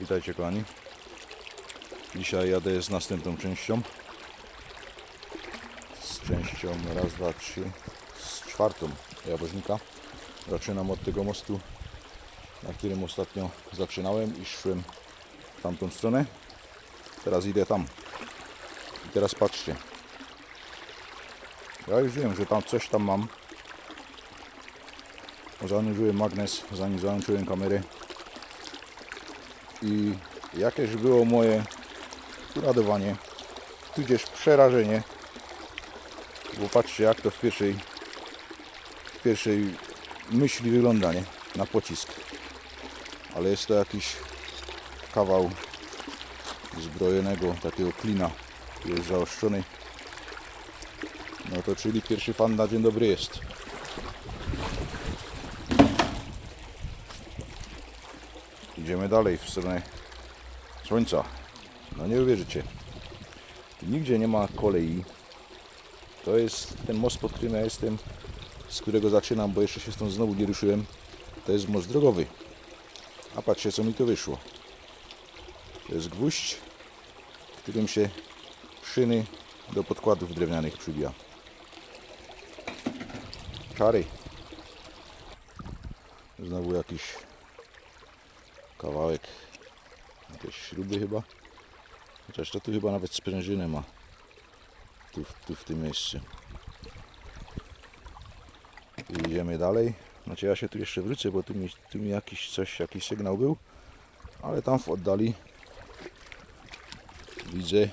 Witajcie kochani. Dzisiaj jadę z następną częścią. Z częścią raz, dwa, trzy, z czwartą jawożnika. Zaczynam od tego mostu, na którym ostatnio zaczynałem i szłem w tamtą stronę. Teraz idę tam. I teraz patrzcie. Ja już wiem, że tam coś tam mam. Zanurzyłem magnes, zanim załączyłem kamerę. I jakież było moje uradowanie, tudzież przerażenie. Bo patrzcie jak to w pierwszej, w pierwszej myśli wygląda, nie? Na pocisk. Ale jest to jakiś kawał zbrojonego takiego klina, który jest zaostrzony. No to czyli pierwszy fan na dzień dobry jest. Idziemy dalej w stronę słońca. No nie uwierzycie. Tu nigdzie nie ma kolei. To jest ten most, pod którym ja jestem, z którego zaczynam, bo jeszcze się stąd znowu nie ruszyłem. To jest most drogowy. A patrzcie, co mi to wyszło. To jest gwóźdź, którym się szyny do podkładów drewnianych przybija. Czary. Znowu jakiś kawałek jakieś śruby chyba. Chociaż to tu chyba nawet sprężynę ma. Tu, tu w tym miejscu. I idziemy dalej. Znaczy ja się tu jeszcze wrócę, bo tu mi, tu mi jakiś coś, jakiś sygnał był. Ale tam w oddali widzę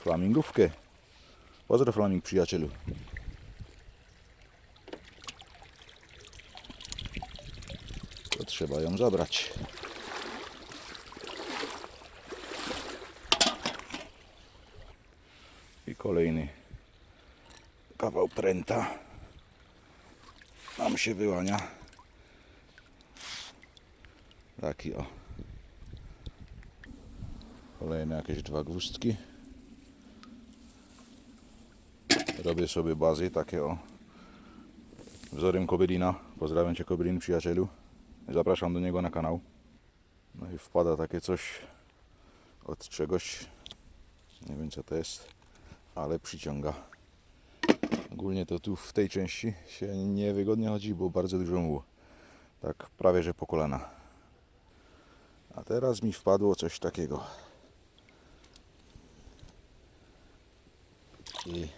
flamingówkę. Pozdro flaming przyjacielu. To trzeba ją zabrać. I kolejny kawał pręta nam się wyłania. Taki o. Kolejne jakieś dwa gwózdki. Robię sobie bazy takie o. Wzorem Kobylina. Pozdrawiam Cię Kobylin przyjacielu. Zapraszam do niego na kanał. No i wpada takie coś od czegoś. Nie wiem co to jest, ale przyciąga. Ogólnie to tu w tej części się niewygodnie chodzi, bo bardzo dużo muło. Tak prawie że po kolana. A teraz mi wpadło coś takiego. I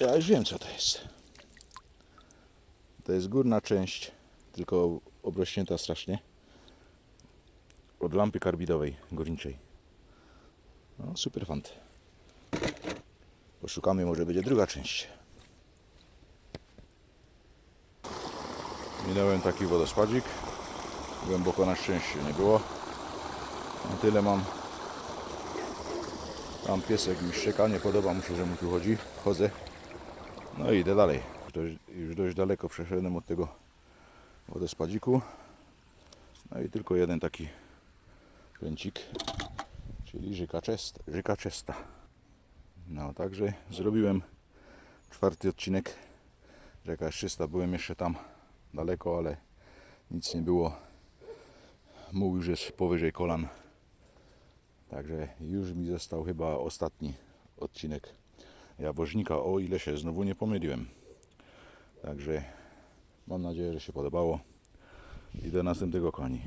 ja już wiem co to jest. To jest górna część, tylko obrośnięta strasznie. Od lampy karbidowej górniczej. No, super fant. Poszukamy, może będzie druga część. Minąłem taki wodospadzik. Głęboko na szczęście nie było. Na tyle mam. Tam piesek mi szczeka, nie podoba mu się, że mu tu chodzi. Chodzę. No i idę dalej. Dość, już dość daleko przeszedłem od tego wodospadziku. No i tylko jeden taki kręcik, czyli żyka, czest, czesta. No także zrobiłem czwarty odcinek. Rzeka czysta, byłem jeszcze tam daleko, ale nic nie było. Mógł już jest powyżej kolan. Także już mi został chyba ostatni odcinek jawożnika, o ile się znowu nie pomyliłem. Także mam nadzieję, że się podobało i do następnego koni.